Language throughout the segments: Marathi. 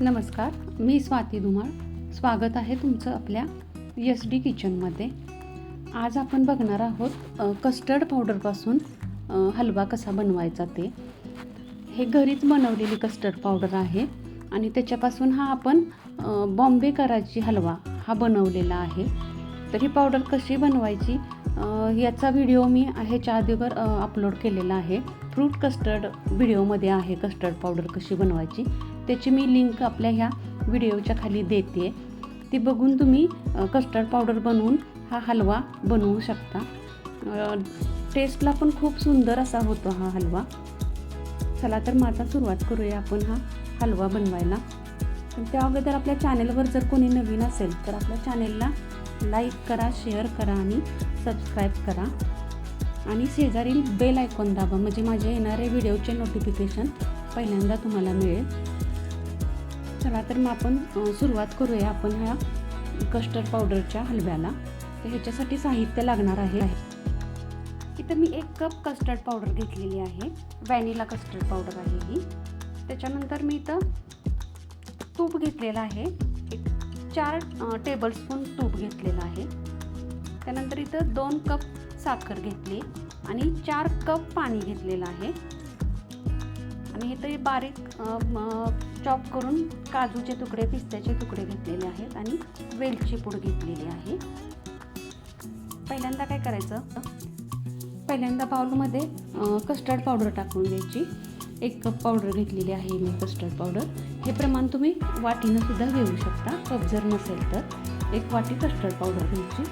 नमस्कार मी स्वाती धुमाळ. स्वागत आहे तुमचं आपल्या एस डी किचनमध्ये आज आपण बघणार आहोत कस्टर्ड पावडरपासून हलवा कसा बनवायचा ते. हे घरीच बनवलेली कस्टर्ड पावडर आहे आणि त्याच्यापासून हा आपण बॉम्बे कराची हलवा हा बनवलेला आहे. तर ही पावडर कशी बनवायची याचा व्हिडिओ मी ह्याच्या आधीवर अपलोड केलेला आहे. फ्रूट कस्टर्ड व्हिडिओमध्ये आहे कस्टर्ड पावडर कशी बनवायची. त्याची मी लिंक आपल्या ह्या व्हिडिओच्या खाली देते. ती बघून तुम्ही कस्टर्ड पावडर बनवून हा हलवा बनवू शकता. टेस्टला पण खूप सुंदर असा होतो हा हलवा. चला तर माझा सुरुवात करूया आपण हा हलवा बनवायला. त्या अगोदर आपल्या चॅनेलवर जर कोणी नवीन असेल तर आपल्या चॅनेलला लाईक करा शेअर करा आणि सबस्क्राईब करा. आणि शेजारील बेल आयकॉन दाबा म्हणजे माझ्या येणारे व्हिडिओचे नोटिफिकेशन पहिल्यांदा तुम्हाला मिळेल. चला तर मग आपण सुरुवात करूया आपण ह्या कस्टर्ड पावडरच्या हलव्याला. तर ह्याच्यासाठी साहित्य लागणार आहे. इथं मी एक कप कस्टर्ड पावडर घेतलेली आहे. व्हॅनिला कस्टर्ड पावडर आहे ही. त्याच्यानंतर मी इथं तूप घेतलेलं आहे. एक चार टेबलस्पून तूप घेतलेलं आहे. त्यानंतर इथं दोन कप साखर घेतली आणि चार कप पाणी घेतलेलं आहे. आणि इथं बारीक चॉप करून काजूचे तुकडे पिस्त्याचे तुकडे घेतलेले आहेत आणि वेलची पूड घेतलेली आहे. पहिल्यांदा काय करायचं? पहिल्यांदा बाउलमध्ये कस्टर्ड पावडर टाकून द्यायची एक कप पावडर घेतलेली आहे मी कस्टर्ड पावडर हे प्रमाण तुम्ही वाटीनं सुद्धा घेऊ शकता. कप जर नसेल तर. एक वाटी कस्टर्ड पावडर घ्यायची.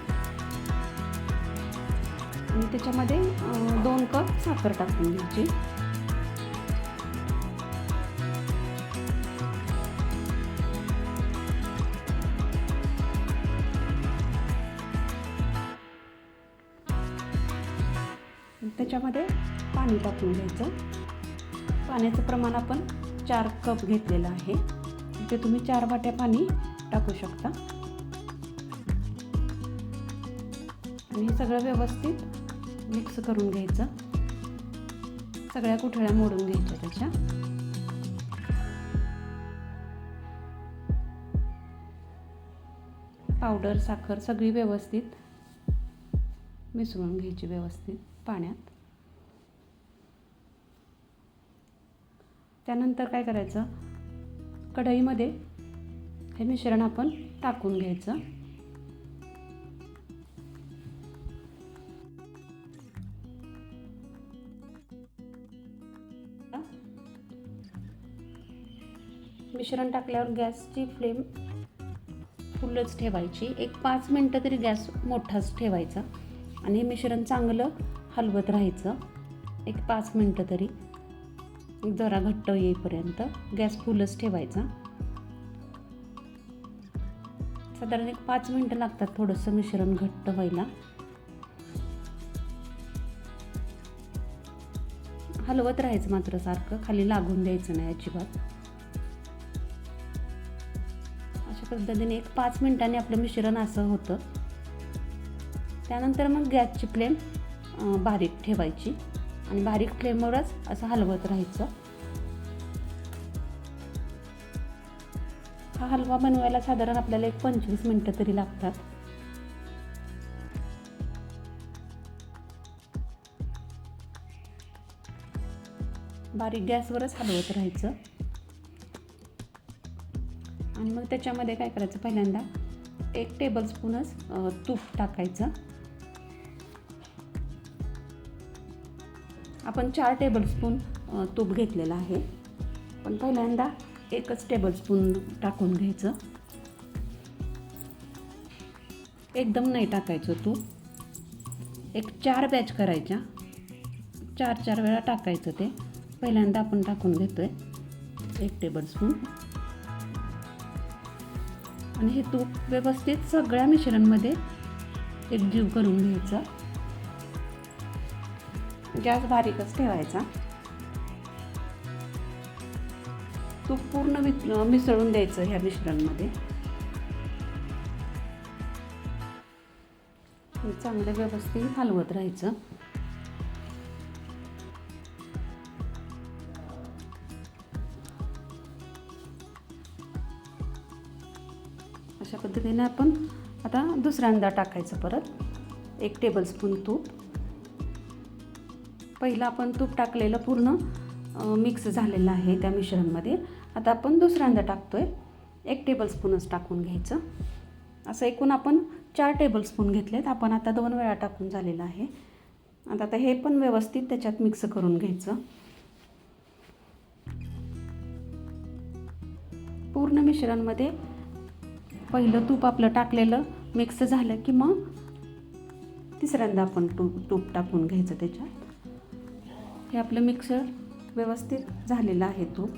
आणि त्याच्यामध्ये दोन कप साखर टाकून घ्यायची. त्याच्यामध्ये पाणी टाकून घ्यायचं. पाण्याचं प्रमाण आपण चार कप घेतलेलं आहे. ते तुम्ही चार वाट्या पाणी टाकू शकता. आणि हे सगळं व्यवस्थित मिक्स करून घ्यायचं. सगळ्या कुठळ्या मोडून घ्यायच्या त्याच्या. पावडर साखर सगळी व्यवस्थित मिसळून घ्यायची व्यवस्थित. पाण्यात. त्यानंतर काय करायचं? कढईमध्ये हे मिश्रण आपण टाकून घ्यायचं. मिश्रण टाकल्यावर गॅसची फ्लेम फुलच ठेवायची. एक पाच मिनटं तरी गॅस मोठाच ठेवायचा. आणि हे मिश्रण चांगलं हलवत राहायचं. एक पाच मिनटं तरी. जरा घट्ट येईपर्यंत गॅस फुलच ठेवायचा. साधारण एक पाच मिनटं लागतात थोडंसं मिश्रण घट्ट व्हायला. हलवत राहायचं मात्र सारखं. खाली लागून द्यायचं नाही अजिबात. अशा पद्धतीने एक पाच मिनिटांनी आपलं मिश्रण असं होतं. त्यानंतर मग गॅसची फ्लेम बारीक ठेवायची. आणि बारीक फ्लेमवरच असं हलवत राहायचं. हा हलवा बनवायला साधारण आपल्याला एक पंचवीस मिनटं तरी लागतात. बारीक गॅसवरच हलवत राहायचं. आणि मग त्याच्यामध्ये काय करायचं? पहिल्यांदा एक टेबलस्पूनच तूप टाकायचं. आपण चार टेबलस्पून तूप घेतलेलं आहे. पण पहिल्यांदा एकच टेबलस्पून टाकून घ्यायचं. एकदम नाही टाकायचं तूप. एक चार बॅच करायच्या. चार चार वेळा टाकायचं ते. पहिल्यांदा आपण टाकून घेतो आहे एक टेबलस्पून आणि हे तूप व्यवस्थित सगळ्या मिश्रणमध्ये एकजीव करून घ्यायचं. गॅस बारीकच ठेवायचा. तूप पूर्ण मिस मिसळून द्यायचं ह्या मिश्रणमध्ये. चांगलं व्यवस्थित हलवत राहायचं. अशा पद्धतीने आपण आता दुसऱ्यांदा टाकायचं परत. एक टेबलस्पून तूप. पहिलं आपण तूप टाकलेलं पूर्ण मिक्स झालेलं आहे त्या मिश्रणमध्ये. आता आपण दुसऱ्यांदा टाकतो आहे एक टेबलस्पूनच टाकून घ्यायचं. असं एकूण आपण चार टेबलस्पून घेतलेत. आपण आता दोन वेळा टाकून झालेलं आहे. आता आता हे पण व्यवस्थित त्याच्यात मिक्स करून घ्यायचं. पूर्ण मिश्रणमध्ये पहिलं तूप आपलं टाकलेलं मिक्स झालं की मग तिसऱ्यांदा आपण तूप तूप टाकून घ्यायचं त्याच्यात. हे आपलं मिक्सर व्यवस्थित झालेलं आहे तूप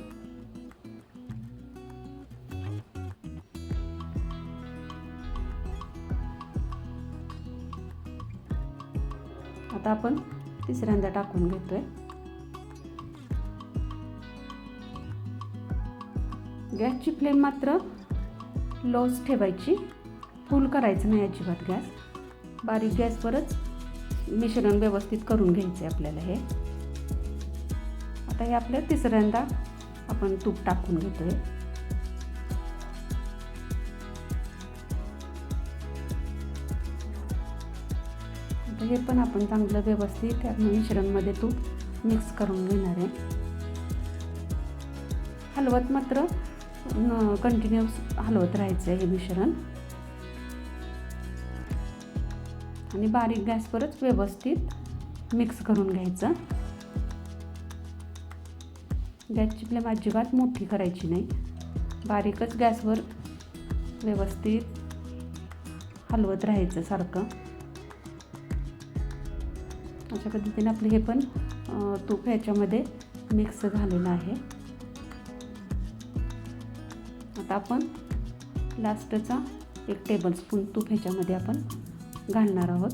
आता आपण तिसऱ्यांदा टाकून घेतोय. गॅसची फ्लेम मात्र लोच ठेवायची. फुल करायचं नाही अजिबात गॅस. बारीक गॅसवरच मिश्रण व्यवस्थित करून घ्यायचं आहे आपल्याला हे. आता हे आपलं तिसऱ्यांदा आपण तूप टाकून घेतोय. आता हे पण आपण चांगलं व्यवस्थित त्या मिश्रणमध्ये तूप मिक्स करून घेणार आहे. हलवत मात्र कंटिन्युअस हलवत राहायचं आहे हे मिश्रण. आणि बारीक गॅसवरच व्यवस्थित मिक्स करून घ्यायचं. गॅसची फ्लेम अजिबात मोठी करायची नाही. बारीकच गॅसवर व्यवस्थित हलवत राहायचं सारखं. अशा पद्धतीने आपलं हे पण तूप ह्याच्यामध्ये मिक्स झालेलं आहे. आता आपण लास्टचा एक टेबलस्पून तूप ह्याच्यामध्ये आपण घालणार आहोत.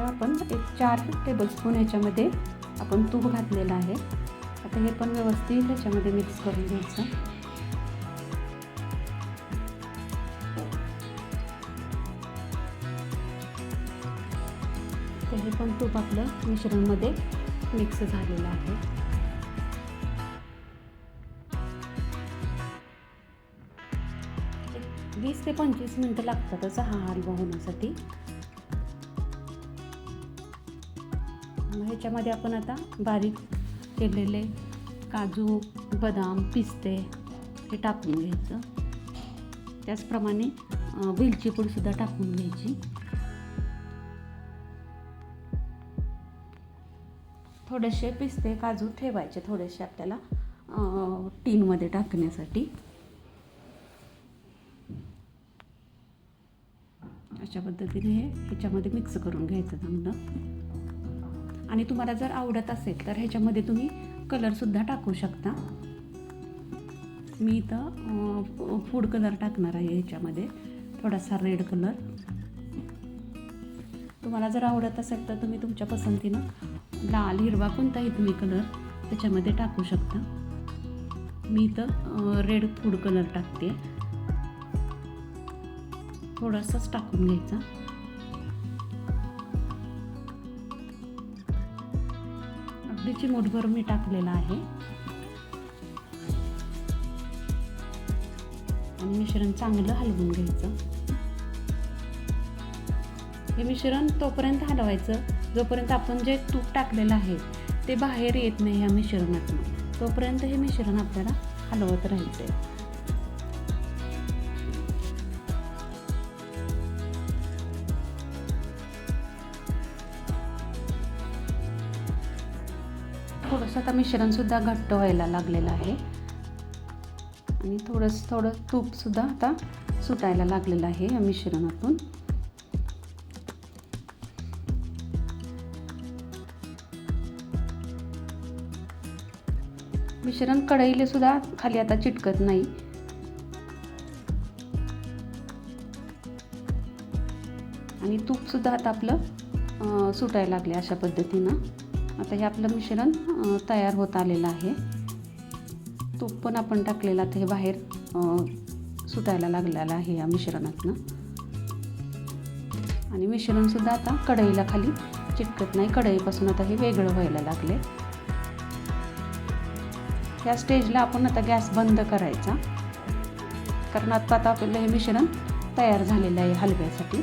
आता आपण एक चार टेबलस्पून याच्यामध्ये आपण तूप घातलेलं आहे. आता हे पण व्यवस्थित ह्याच्यामध्ये मिक्स करून घ्यायचं. तर हे पण तूप आपलं मिश्रणमध्ये मिक्स झालेलं आहे. वीस ते पंचवीस मिनटं लागतातच हा हलवा होण्यासाठी. ह्याच्यामध्ये आपण आता बारीक केलेले काजू बदाम पिस्ते हे टाकून घ्यायचं. त्याचप्रमाणे वेलची पूडसुद्धा टाकून घ्यायची. थोडेसे पिस्ते काजू ठेवायचे थोडेसे आपल्याला टीनमध्ये टाकण्यासाठी. अशा पद्धतीने हे ह्याच्यामध्ये मिक्स करून घ्यायचं चांगलं. आणि तुम्हाला जर आवडत असेल तर ह्याच्यामध्ये तुम्ही कलरसुद्धा टाकू शकता. मी इथं फूड कलर टाकणार आहे ह्याच्यामध्ये. थोडासा रेड कलर तुम्हाला जर आवडत असेल तर तुम्ही तुमच्या पसंतीनं लाल हिरवा कोणताही तुम्ही कलर त्याच्यामध्ये टाकू शकता. मी इथं रेड फूड कलर टाकते. थोडासाच टाकून घ्यायचा. अगदी मुठभर मी टाकलेला आहे. आणि मिश्रण चांगलं हलवून घ्यायचं. हे मिश्रण तोपर्यंत हलवायचं. जोपर्यंत आपण जे तूप टाकलेलं आहे ते बाहेर येत नाही ह्या मिश्रणातून. तोपर्यंत हे मिश्रण आपल्याला हलवत राहायचं आहे थोडंसं आता मिश्रणसुद्धा घट्ट व्हायला लागलेलं आहे. आणि थोडंसं थोडं तूपसुद्धा आता सुटायला लागलेलं आहे या मिश्रणातून. मिश्रण कढईले सुद्धा खाली आता चिटकत नाही. आणि तूपसुद्धा आता आपलं सुटायला लागले अशा पद्धतीनं. आता हे आपलं मिश्रण तयार होत आलेलं आहे. तूप पण आपण टाकलेला ते हे बाहेर सुटायला लागलेलं आहे या मिश्रणातनं. आणि मिश्रणसुद्धा आता कढईला खाली चिटकत नाही. कढईपासून आता हे वेगळं व्हायला लागले. या स्टेजला आपण आता गॅस बंद करायचा. कारण आता आता आपल्याला हे मिश्रण तयार झालेलं आहे हलव्यासाठी.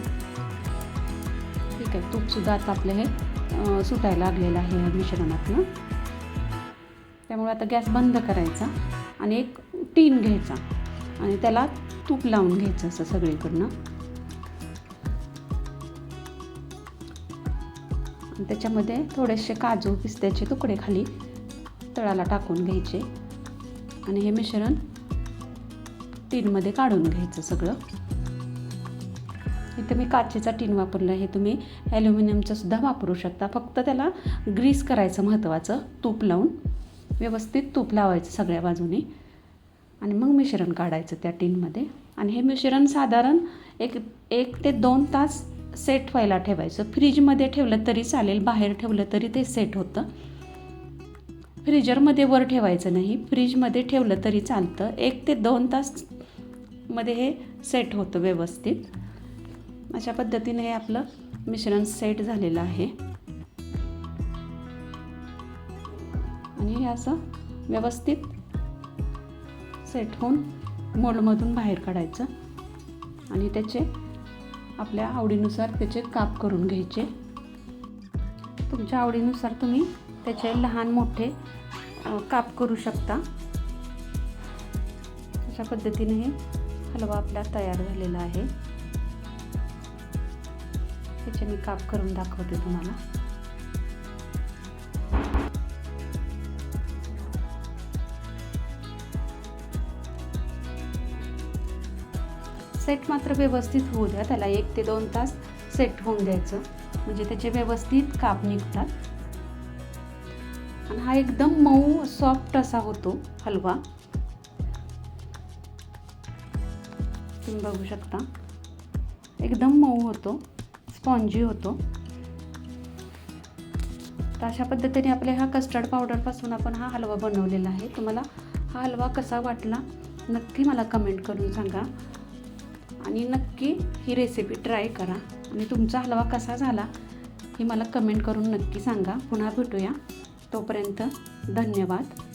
ठीक आहे तूपसुद्धा आता आपलं हे सुटायला लागलेलं आहे या मिश्रणातनं. त्यामुळे आता गॅस बंद करायचा आणि एक टीन घ्यायचा आणि त्याला तूप लावून घ्यायचं असं सगळीकडनं. आणि त्याच्यामध्ये थोडेसे काजू पिस्त्याचे तुकडे खाली तळाला टाकून घ्यायचे. आणि हे मिश्रण टीनमध्ये काढून घ्यायचं सगळं. इथं मी काचेचा टीन वापरला हे तुम्ही ॲल्युमिनियमचं सुद्धा वापरू शकता. फक्त त्याला ग्रीस करायचं महत्त्वाचं तूप लावून. व्यवस्थित तूप लावायचं सगळ्या बाजूने. आणि मग मिश्रण काढायचं त्या टीनमध्ये आणि हे मिश्रण साधारण एक एक ते दोन तास सेट व्हायला ठेवायचं. फ्रीजमध्ये ठेवलं तरी चालेल बाहेर ठेवलं तरी ते सेट होतं. फ्रीजरमध्ये वर ठेवायचं नाही. फ्रीजमध्ये ठेवलं तरी चालतं. एक ते दोन तासमध्ये हे सेट होतं व्यवस्थित. अशा पद्धतीने हे आपलं मिश्रण सेट झालेलं आहे. असं व्यवस्थित सेट होऊन मोल्डमधून बाहेर काढायचं. आणि त्याचे आपल्या आवडीनुसार त्याचे काप करून घ्यायचे. तुमच्या आवडीनुसार तुम्ही त्याचे लहान मोठे काप करू शकता. अशा पद्धतीने हे हलवा आपला तयार झालेला आहे. त्याचे मी काप करून दाखवते तुम्हाला. सेट मात्र व्यवस्थित होऊ द्या. त्याला एक ते दोन तास सेट होऊन द्यायचं. म्हणजे त्याचे व्यवस्थित काप निघतात. आणि हा एकदम मऊ सॉफ्ट असा होतो हलवा. तुम्ही बघू शकता. एकदम मऊ होतो. स्पॉन्जी होतो. तर अशा पद्धतीने आपल्या ह्या कस्टर्ड पावडरपासून आपण हा हलवा बनवलेला आहे. तुम्हाला हा हलवा कसा वाटला नक्की मला कमेंट करून सांगा. आणि नक्की ही रेसिपी ट्राय करा. आणि तुमचा हलवा कसा झाला हे मला कमेंट करून नक्की सांगा. पुन्हा भेटूया. तोपर्यंत धन्यवाद.